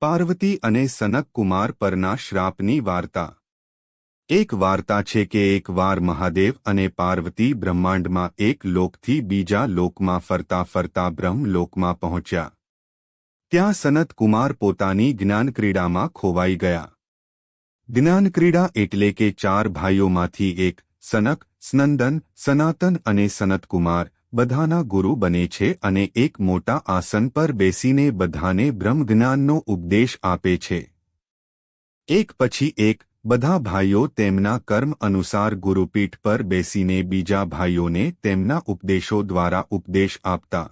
પાર્વતી અને સનકકુમાર પરના શ્રાપની વાર્તા. એક વાર્તા છે કે એકવાર મહાદેવ અને પાર્વતી બ્રહ્માંડમાં એક લોકથી બીજા લોકમાં ફરતા ફરતા બ્રહ્મલોકમાં પહોંચ્યા. ત્યાં સનત કુમાર પોતાની જ્ઞાનક્રીડામાં ખોવાઈ ગયા. જ્ઞાનક્રીડા એટલે કે ચાર ભાઈઓમાંથી એક, સનક, સ્નંદન, સનાતન અને સનતકુમાર બધાના ગુરુ બને છે અને એક મોટા આસન પર બેસીને બધાને બ્રહ્મજ્ઞાનનો ઉપદેશ આપે છે. એક પછી એક, બધા ભાઈઓ તેમના કર્મ અનુસાર ગુરુપીઠ પર બેસીને બીજા ભાઈઓને તેમના ઉપદેશો દ્વારા ઉપદેશ આપતા.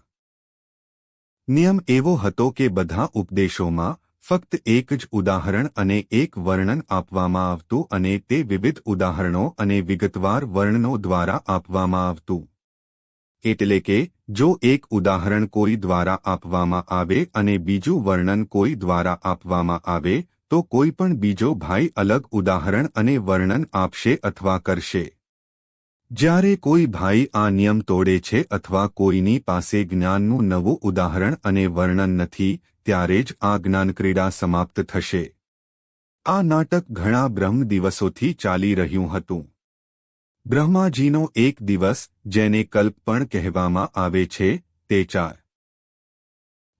નિયમ એવો હતો કે બધા ઉપદેશોમાં ફક્ત એક જ ઉદાહરણ અને એક વર્ણન આપવામાં આવતું અને તે વિવિધ ઉદાહરણો અને વિગતવાર વર્ણનો દ્વારા આપવામાં આવતું. એટલે કે, જો એક ઉદાહરણ કોઈ દ્વારા આપવામાં આવે અને બીજું વર્ણન કોઈ દ્વારા આપવામાં આવે, તો કોઈ પણ બીજો ભાઈ અલગ ઉદાહરણ અને વર્ણન આપશે અથવા કરશે. જ્યારે કોઈ ભાઈ આ નિયમ તોડે છે અથવા કોઈની પાસે જ્ઞાનનું નવું ઉદાહરણ અને વર્ણન નથી, ત્યારે જ આ જ્ઞાનક્રીડા સમાપ્ત થશે. આ નાટક ઘણા બ્રહ્મ દિવસોથી ચાલી રહ્યું હતું. બ્રહ્માજીનો એક દિવસ, જેને કલ્પ પણ કહેવામાં આવે છે, તે ચાર.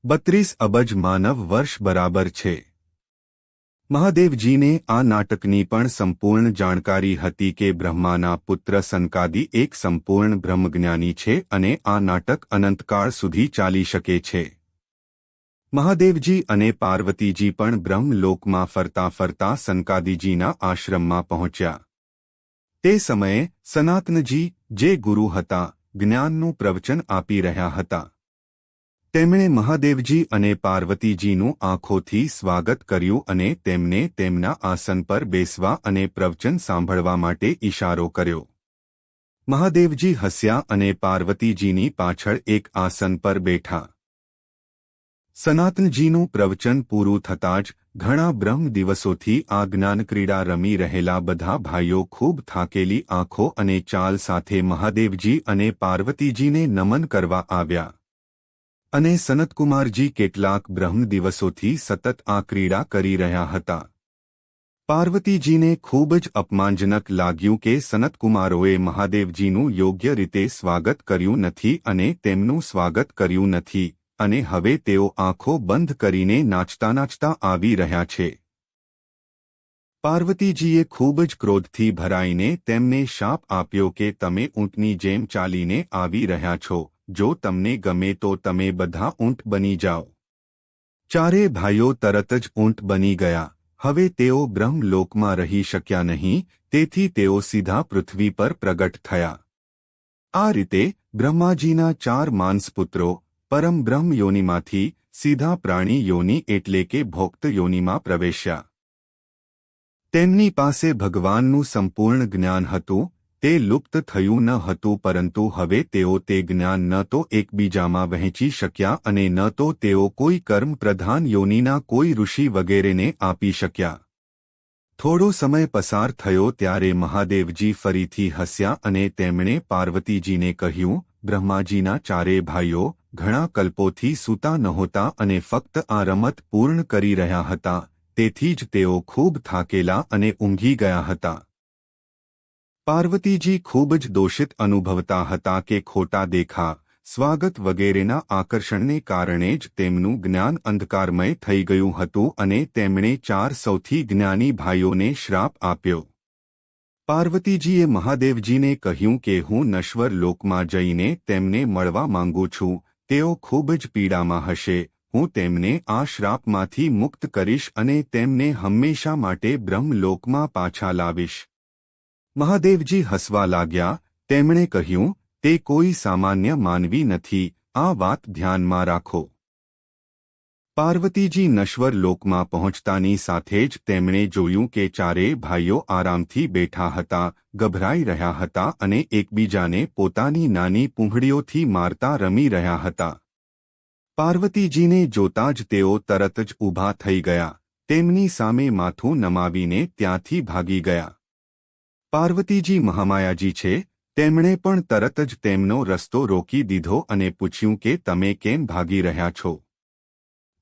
બત્રીસ અબજ માનવ વર્ષ બરાબર છે. મહાદેવજીને આ નાટકની પણ સંપૂર્ણ જાણકારી હતી કે બ્રહ્માના પુત્ર સનકાદી એક સંપૂર્ણ બ્રહ્મજ્ઞાની છે અને આ નાટક અનંતકાળ સુધી ચાલી શકે છે. મહાદેવજી અને પાર્વતીજી પણ બ્રહ્મલોકમાં ફરતા ફરતા સનકાદીજીના આશ્રમમાં પહોંચ્યા. તે સમયે સનાતનજી જે ગુરુ હતા, જ્ઞાનનું પ્રવચન આપી રહ્યા હતા. તેમણે મહાદેવજી અને પાર્વતીજીનું આંખોથી સ્વાગત કર્યું અને તેમને તેમના આસન પર બેસવા અને પ્રવચન સાંભળવા માટે ઇશારો કર્યો. મહાદેવજી હસ્યા અને પાર્વતીજીની પાછળ એક આસન પર બેઠા. સનાતનજીનું પ્રવચન પૂરું થતાં જ ઘણા બ્રહ્મ દિવસોથી આ જ્ઞાનક્રીડા રમી રહેલા બધા ભાઈઓ ખૂબ થાકેલી આંખો અને ચાલ સાથે મહાદેવજી અને પાર્વતીજીને નમન કરવા આવ્યા. અને સનતકુમારજી કેટલાક બ્રહ્મ દિવસોથી સતત આ ક્રીડા કરી રહ્યા હતા. પાર્વતીજીને ખૂબ જ અપમાનજનક લાગ્યું કે સનતકુમારોએ મહાદેવજીનું યોગ્ય રીતે સ્વાગત કર્યું નથી અને તેમનું સ્વાગત કર્યું નથી. અને હવે તેઓ આંખો બંધ કરીને નાચતા નાચતા આવી રહ્યા છે. પાર્વતીજીએ ખૂબ જ ક્રોધથી ભરાઈને તેમને શાપ આપ્યો કે તમે ઊંટની જેમ ચાલીને આવી રહ્યા છો, જો તમને ગમે તો તમે બધા ઊંટ બની જાઓ. ચારે ભાઈઓ તરત જ ઊંટ બની ગયા. હવે તેઓ બ્રહ્મલોકમાં રહી શક્યા નહીં, તેથી તેઓ સીધા પૃથ્વી પર પ્રગટ થયા. આ રીતે બ્રહ્માજીના ચાર માનસપુત્રો પરમ બ્રહ્મ યોનિમાંથી સીધા પ્રાણી યોનિ એટલે કે ભોક્ત યોનિમાં પ્રવેશ્યા. તેમની પાસે ભગવાનનું સંપૂર્ણ જ્ઞાન હતું, તે લુપ્ત થયું ન હતું પરંતુ હવે તેઓ તે જ્ઞાન ન તો એકબીજામાં વહેંચી શક્યા અને ન તો તેઓ કોઈ કર્મ પ્રધાન યોનિના કોઈ ઋષિ વગેરેને આપી શક્યા. થોડો સમય પસાર થયો ત્યારે મહાદેવજી ફરીથી હસ્યા અને તેમણે પાર્વતીજીને કહ્યું, બ્રહ્માજીના ચારે ભાઈઓ ઘણા કલ્પોથી સૂતા નહોતા અને ફક્ત આ રમત પૂર્ણ કરી રહ્યા હતા, તેથી જ તેઓ ખૂબ થાકેલા અને ઊંઘી ગયા હતા. પાર્વતીજી ખૂબ જ દોષિત અનુભવતા હતા કે ખોટા દેખા, સ્વાગત વગેરેના આકર્ષણને કારણે જ તેમનું જ્ઞાન અંધકારમય થઈ ગયું હતું અને તેમણે ચાર સૌથી જ્ઞાની ભાઈઓને શ્રાપ આપ્યો. પાર્વતીજીએ મહાદેવજીને કહ્યું કે હું નશ્વર લોકમાં જઈને તેમને મળવા માંગુ છું તેઓ ખૂબ જ પીડામાં હશે. હું તેમને આ શ્રાપમાંથી મુક્ત કરીશ અને તેમને હંમેશા માટે બ્રહ્મલોકમાં પાછા લાવીશ. મહાદેવજી હસવા લાગ્યા. તેમણે કહ્યું, તે કોઈ સામાન્ય માનવી નથી. આ વાત ધ્યાનમાં રાખો. પાર્વતીજી નશ્વર લોકમાં પહોંચતાની સાથે જ તેમણે જોયું કે ચારે ભાઈઓ આરામથી બેઠા હતા, ગભરાઈ રહ્યા હતા અને એકબીજાને પોતાની નાની પૂંઘડીઓથી મારતા રમી રહ્યા હતા. પાર્વતીજીને જોતા જ તેઓ તરત જ ઊભા થઈ ગયા, તેમની સામે માથું નમાવીને ત્યાંથી ભાગી ગયા. પાર્વતીજી મહામાયાજી છે, તેમણે પણ તરત જ તેમનો રસ્તો રોકી દીધો અને પૂછ્યું કે તમે કેમ ભાગી રહ્યા છો?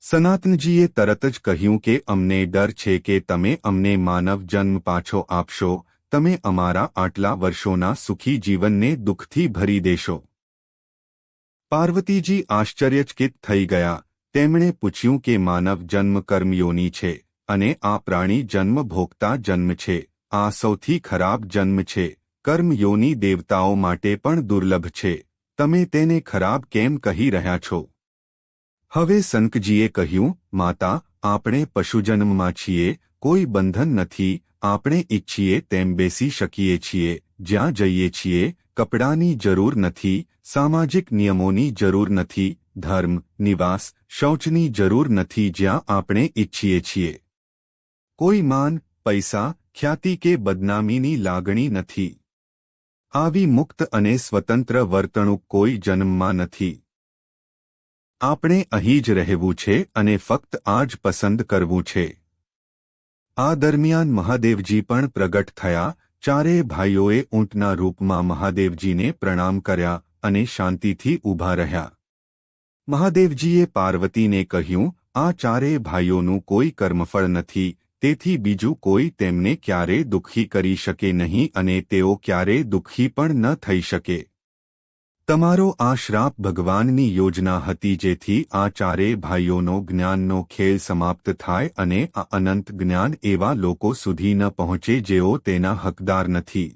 સનાતનજીએ તરત જ કહ્યું કે, અમને ડર છે કે તમે અમને માનવ જન્મ પાછો આપશો, તમે અમારા આટલા વર્ષોના સુખી જીવનને દુઃખથી ભરી દેશો. પાર્વતીજી આશ્ચર્યચકિત થઈ ગયા. તેમણે પૂછ્યું કે, માનવ જન્મ કર્મયોની છે, અને આ પ્રાણી જન્મ ભોગતા જન્મ છે, આ સૌથી ખરાબ જન્મ છે કર્મયોની દેવતાઓ માટે પણ દુર્લભ છે, તમે તેને ખરાબ કેમ કહી રહ્યા છો? હવે સંકજીએ કહ્યું, માતા, આપણે પશુજન્મમાં છીએ, કોઈ બંધન નથી, આપણે ઈચ્છીએ તેમ બેસી શકીએ છીએ, જ્યાં જઈએ છીએ, કપડાની જરૂર નથી, સામાજિક નિયમોની જરૂર નથી, ધર્મ, નિવાસ, શૌચની જરૂર નથી જ્યાં આપણે ઈચ્છીએ છીએ. કોઈ માન, પૈસા, ખ્યાતિ કે બદનામીની લાગણી નથી. આવી મુક્ત અને સ્વતંત્ર વર્તણૂક કોઈ જન્મમાં નથી. આપણે અહીં જ રહેવું છે અને ફક્ત આ જ પસંદ કરવું છે. આ દરમિયાન મહાદેવજી પણ પ્રગટ થયા ચારેય ભાઈઓએ ઊંટના રૂપમાં મહાદેવજીને પ્રણામ કર્યા અને શાંતિથી ઊભા રહ્યા. મહાદેવજીએ પાર્વતીને કહ્યું, આ ચારેય ભાઈઓનું કોઈ કર્મફળ નથી, તેથી બીજું કોઈ તેમને ક્યારે દુઃખી કરી શકે નહીં અને તેઓ ક્યારે દુઃખી પણ ન થઈ શકે. તમારો આ શ્રાપ ભગવાનની યોજના હતી જેથી આ ચારેય ભાઈઓનો જ્ઞાનનો ખેલ સમાપ્ત થાય અને આ અનંત જ્ઞાન એવા લોકો સુધી ન પહોંચે જેઓ તેના હકદાર નથી.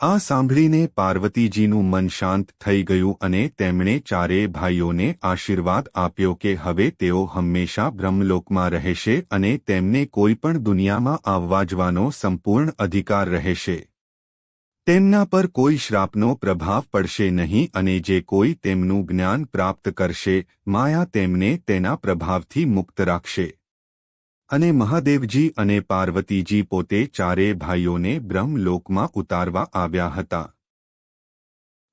આ સાંભળીને પાર્વતીજીનું મન શાંત થઈ ગયું અને તેમણે ચારેય ભાઈઓને આશીર્વાદ આપ્યો કે હવે તેઓ હંમેશા બ્રહ્મલોકમાં રહેશે અને તેમને કોઈ પણ દુનિયામાં આવવા જવાનો સંપૂર્ણ અધિકાર રહેશે. તેમના પર કોઈ શ્રાપનો પ્રભાવ પડશે નહીં અને જે કોઈ તેમનું જ્ઞાન પ્રાપ્ત કરશે, માયા તેમને તેના પ્રભાવથી મુક્ત રાખશે. અને મહાદેવજી અને પાર્વતીજી પોતે ચારે ભાઈઓને બ્રહ્મલોકમાં ઉતારવા આવ્યા હતા.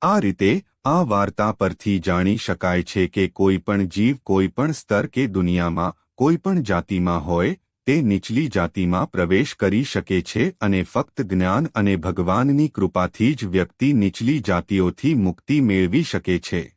આ રીતે, આ વાર્તા પરથી જાણી શકાય છે કે કોઈ પણ જીવ કોઈ પણ સ્તર કે દુનિયામાં, કોઈ પણ જાતિમાં હોય તે નીચલી જાતિમાં પ્રવેશ કરી શકે છે અને ફક્ત જ્ઞાન અને ભગવાનની કૃપાથી જ વ્યક્તિ નીચલી જાતિઓથી મુક્તિ મેળવી શકે છે.